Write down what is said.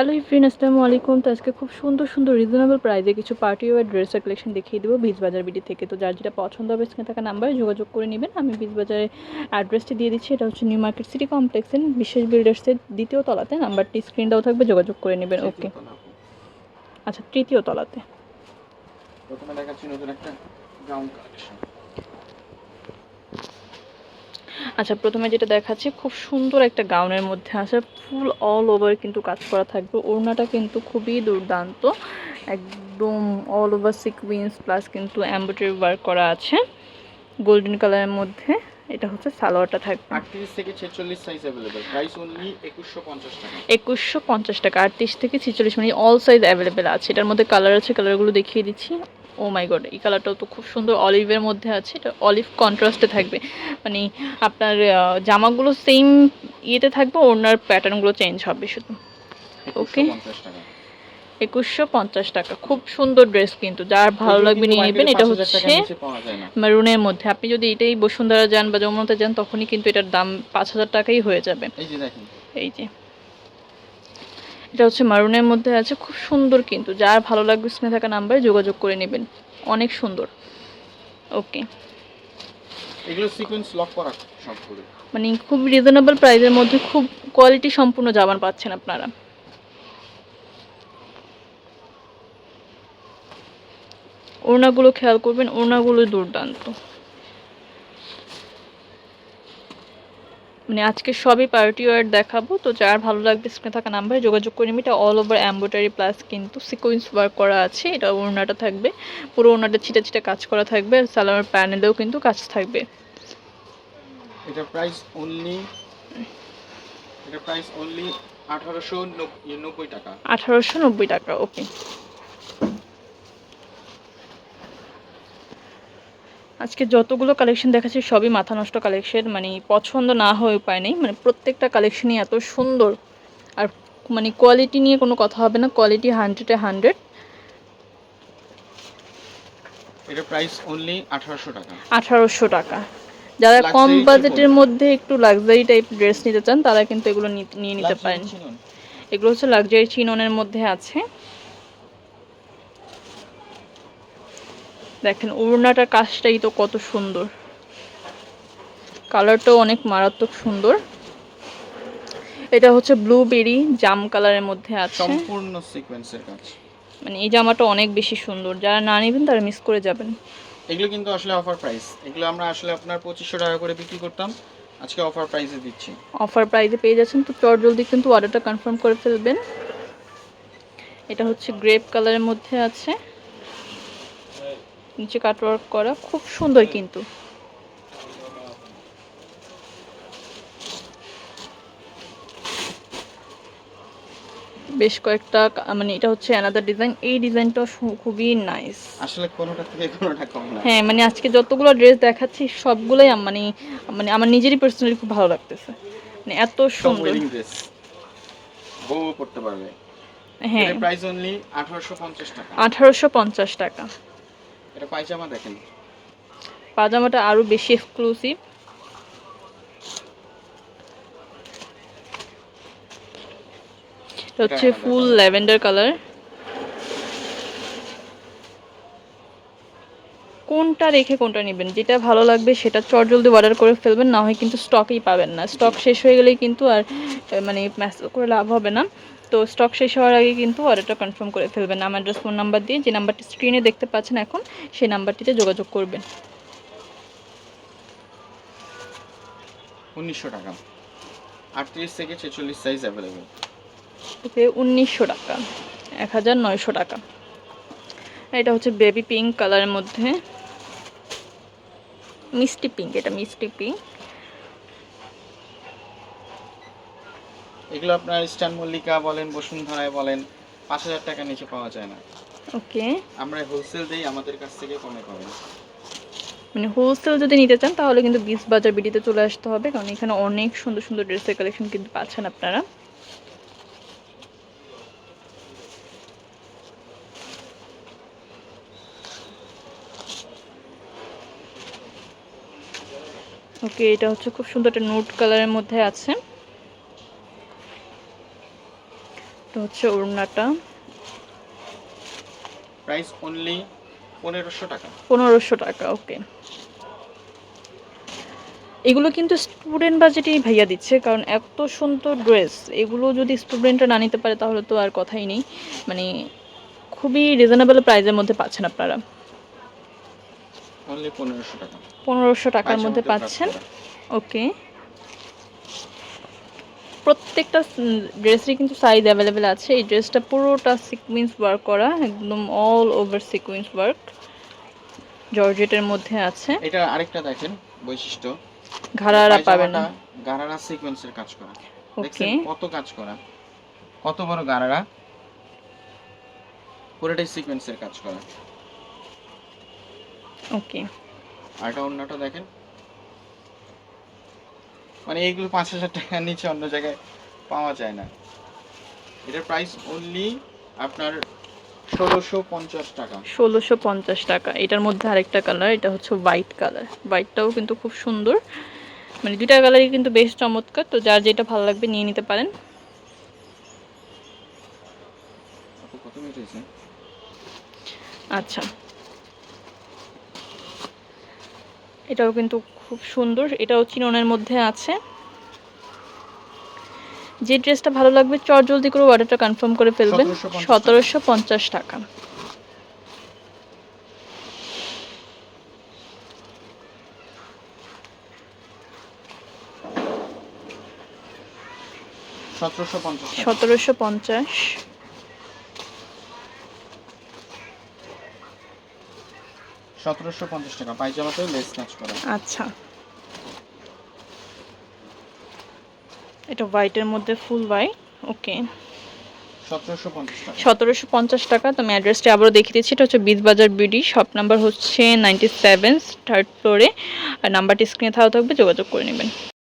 Hello ইফরিন আসসালামু আলাইকুম। তো আজকে খুব সুন্দর সুন্দর রিজনেবল প্রাইসে কিছু পার্টি ওয়ার ড্রেসের কালেকশন দেখিয়ে দেবো বীজ বাজার বিডি থেকে। তো যার যেটা পছন্দ হবে স্ক্রিনে থাকা নাম্বারে যোগাযোগ করে নেবেন। আমি বীজ বাজারের অ্যাড্রেসটি দিয়ে দিচ্ছি। এটা হচ্ছে নিউ মার্কেট সিটি কমপ্লেক্সের বিশেষ বিল্ডার্সের দ্বিতীয় তলাতে। নাম্বারটি স্ক্রিন দেওয়া থাকবে যোগাযোগ করে নেবেন। ওকে আচ্ছা তৃতীয় তলাতে। প্রথমে দেখাচ্ছি নতুন একটা গাউন কালেকশন আচ্ছা প্রথমে যেটা দেখাচ্ছি, খুব সুন্দর একটা গাউনের মধ্যে আছে, ফুল অল ওভার কিন্তু কাজ করা থাকবে। ওড়নাটা কিন্তু খুবই দুর্দান্ত, একদম অল ওভার সিকুইন্স প্লাস কিন্তু এমব্রয়ডারি ওয়ার্ক করা আছে গোল্ডেন কালারের মধ্যে। এটা হচ্ছে সালোয়ারটা থাকবে। আটত্রিশ থেকে ছেচল্লিশ সাইজ অ্যাভেলেবেল প্রাইস অনলি একুশশো পঞ্চাশ টাকা। একুশশো পঞ্চাশ টাকা আটত্রিশ থেকে ছিচল্লিশ মানে অল সাইজ অ্যাভেলেবেল আছে। এটার মধ্যে কালার আছে কালারগুলো দেখিয়ে দিচ্ছি। ও মাই গড এই কালারটাও তো খুব সুন্দর অলিভের মধ্যে আছে। এটা অলিভ কন্ট্রাস্টে থাকবে। মানে আপনার জামাগুলো সেম ইয়েতে থাকবে ওনার প্যাটার্নগুলো চেঞ্জ হবে শুধু। ওকে একুশশো পঞ্চাশ টাকা। খুব সুন্দর ড্রেস কিন্তু যার ভালো লাগবে নিয়ে নেবেন এটা হচ্ছে মেরুনের মধ্যে। আপনি যদি এটাই বসুন্ধরা যান বা যমুনাতে যান তখনই কিন্তু এটার দাম পাঁচ হাজার টাকাই হয়ে যাবে। এই যে এটা হচ্ছে মারুনের মধ্যে আছে খুব সুন্দর কিন্তু। যার ভালো লাগবে স্ক্রিনে থাকা নাম্বারে যোগাযোগ করে নেবেন। অনেক সুন্দর। ওকে। এগুলো সিকোয়েন্স লক করা মানে খুব রিজনেবল প্রাইসের মধ্যে খুব কোয়ালিটি সম্পূর্ণ জামান পাচ্ছেন আপনারা। ওড়নাগুলো খেয়াল করবেন ওড়নাগুলো দুর্দান্ত। মানে আজকে সবই পার্টি ওয়ার দেখাবো তো যার ভালো লাগবে স্ক্রিনে থাকা নাম্বারে যোগাযোগ করে নিবি। এটা অল ওভার এম্ব্রয়ডারি প্লাস কিন্তু সিকোয়েন্স ওয়ার্ক করা আছে এটা ওড়নাটা থাকবে। পুরো ওড়নাটা ছিটা ছিটা কাজ করা থাকবে আর সালোয়ার প্যানেলেও কিন্তু কাজ থাকবে। এটা প্রাইস অনলি এটা প্রাইস অনলি আঠারোশো নব্বই টাকা। আঠারোশো নব্বই টাকা ওকে আজকে যতগুলো কালেকশন দেখাচ্ছি সবই মাথা নষ্ট কালেকশন মানে পছন্দ না হয়ে উপায় নেই। মানে প্রত্যেকটা কালেকশনই এত সুন্দর। আর মানে কোয়ালিটি নিয়ে কোনো কথা হবে না কোয়ালিটি হান্ড্রেডে হান্ড্রেড এটা প্রাইস অনলি টাকা। আঠারোশো টাকা। যারা কম বাজেটের মধ্যে একটু লাক্সারি টাইপ ড্রেস নিতে চান তারা কিন্তু এগুলো নিয়ে নিতে পারেন। এগুলো হচ্ছে লাক্সারি চিননের মধ্যে আছে। দেখেন ওড়নাটার কাজটাই তো কত সুন্দর। কালারটাও অনেক মারাত্মক সুন্দর। এটা হচ্ছে ব্লুবেরি জাম কালারের মধ্যে আছে। সম্পূর্ণ সিকোয়েন্সের কাজ। মানে এই জামাটা অনেক বেশি সুন্দর। যারা না নেবেন তারা মিস করে যাবেন। এগুলো কিন্তু আসলে অফার প্রাইস এগুলো আমরা আসলে আপনার পঁচিশশো টাকা করে বিক্রি করতাম। আজকে অফার প্রাইসে দিচ্ছি। অফার প্রাইসে পেয়ে যাচ্ছেন তো চট জলদি কিন্তু অর্ডারটা কনফার্ম করে ফেলবেন। এটা হচ্ছে গ্রেপ কালারের মধ্যে আছে। নিচে কাটওয়ার্ক করা খুব সুন্দর কিন্তু। বেশ কয়েকটা মানে এটা হচ্ছে অ্যানাদার ডিজাইন এই ডিজাইনটা খুবই নাইস আসলে কোনোটা থেকে কোনোটা কম না। হ্যাঁ মানে আজকে যতগুলো ড্রেস দেখাচ্ছি সবগুলোই মানে মানে আমার নিজেরই পার্সোনালি খুব ভালো লাগতেছে। মানে এত সুন্দর। ড্রেস বউ পড়তে পারবে। হ্যাঁ। প্রাইস অনলি আঠারোশো পঞ্চাশ টাকা। আঠারোশো পঞ্চাশ টাকা। এটা পায়জামা দেখেন। পাজামাটা আরও বেশি এক্সক্লুসিভ হচ্ছে ফুল ল্যাভেন্ডার কালার কোনটা রেখে কোনটা নেবেন? যেটা ভালো লাগবে সেটা চট জলদি অর্ডার করে ফেলবেন না হয় কিন্তু স্টকই পাবেন না। স্টক শেষ হয়ে গেলেই কিন্তু আর মানে মেসেজ করে লাভ হবে না। তো স্টক শেষ হওয়ার আগে কিন্তু অর্ডারটা কনফার্ম করে ফেলবেন। নাম অ্যাড্রেস ফোন নাম্বার দিয়ে যে নাম্বারটি স্ক্রিনে দেখতে পাচ্ছেন এখন সেই নাম্বারটিতে যোগাযোগ করবেন। উনিশশো টাকা। আটত্রিশ থেকে ছেচল্লিশ সাইজ অ্যাভেলেবেল ওকে উনিশশো টাকা। এক হাজার নয়শো টাকা। এটা হচ্ছে বেবি পিঙ্ক কালারের মধ্যে। মিষ্টি পিঙ্ক এটা মিষ্টি পিঙ্ক এগুলো আপনার স্ট্যান্ড মল্লিকা বলেন বসুন্ধরায় বলেন পাঁচ হাজার টাকার নিচে পাওয়া যায় না। ওকে। আমরা হোলসেল দিই আমাদের কাছ থেকে কমে পাবেন মানে হোলসেল যদি নিতে চান তাহলে কিন্তু বিশ বাজার বিডিতে চলে আসতে হবে কারণ এখানে অনেক সুন্দর সুন্দর ড্রেসের কালেকশন কিন্তু পাচ্ছেন আপনারা। ওকে এটা হচ্ছে খুব সুন্দর একটা নোট কালারের মধ্যে আছে। তো হচ্ছে ওড়নাটা। প্রাইস অনলি পনেরোশো টাকা। পনেরোশো টাকা ওকে এগুলো কিন্তু স্টুডেন্ট বাজেটেই ভাইয়া দিচ্ছে কারণ এত সুন্দর ড্রেস এগুলো যদি স্টুডেন্টরা না নিতে পারে তাহলে তো আর কথাই নেই। মানে খুবই রিজনেবল প্রাইজের মধ্যে পাচ্ছেন আপনারা। অনলি পনেরোশো টাকা। পনেরোশো টাকার মধ্যে পাচ্ছেন ওকে প্রত্যেকটা ড্রেসেরই কিন্তু সাইজ অ্যাভেলেবেল আছে। এই ড্রেসটা পুরোটা সিকুয়েন্স ওয়ার্ক করা একদম অল ওভার সিকুয়েন্স ওয়ার্ক জর্জেটের মধ্যে আছে। এটা আরেকটা দেখেন বৈশিষ্ট্য। ঘাড়ারা পাবেন। না গারারা সিকোয়েন্সের কাজ করা। ওকে কত কাজ করা? কত বড় গারারা পুরোটাই সিকোয়েন্সের কাজ করা। ওকে আর এটা অন্যটা দেখেন। মানে এইগুলো পাঁচ হাজার টাকার নিচে অন্য জায়গায় পাওয়া যায় না। এটার প্রাইস অনলি আপনার ষোলোশো পঞ্চাশ টাকা। ষোলোশো পঞ্চাশ টাকা। এটার মধ্যে আরেকটা কালার এটা হচ্ছে হোয়াইট কালার হোয়াইটটাও কিন্তু খুব সুন্দর। মানে দুইটা কালারই কিন্তু বেশ চমৎকার। তো যার যেটা ভালো লাগবে নিয়ে নিতে পারেন। আচ্ছা। এটাও কিন্তু খুব সুন্দর এটাও চিননের মধ্যে আছে। যে ড্রেসটা ভালো লাগবে চট জলদি করে অর্ডারটা কনফার্ম করে ফেলবেন। সতেরোশো পঞ্চাশ টাকা। সতেরোশো পঞ্চাশ। সতেরোশো পঞ্চাশ টাকা পায়জামাতেও লেস কাজ করা। আচ্ছা। এটা হোয়াইটের মধ্যে ফুল হোয়াইট ওকে সতেরোশো পঞ্চাশ টাকা। তো আমি অ্যাড্রেসটা আবারও দেখিয়ে দিচ্ছি এটা হচ্ছে বিজবাজার বিডি শপ নাম্বার হচ্ছে নাইনটি সেভেন থার্ড ফ্লোরে আর নাম্বারটি স্ক্রিনে থাকা থাকবে যোগাযোগ করে নেবেন।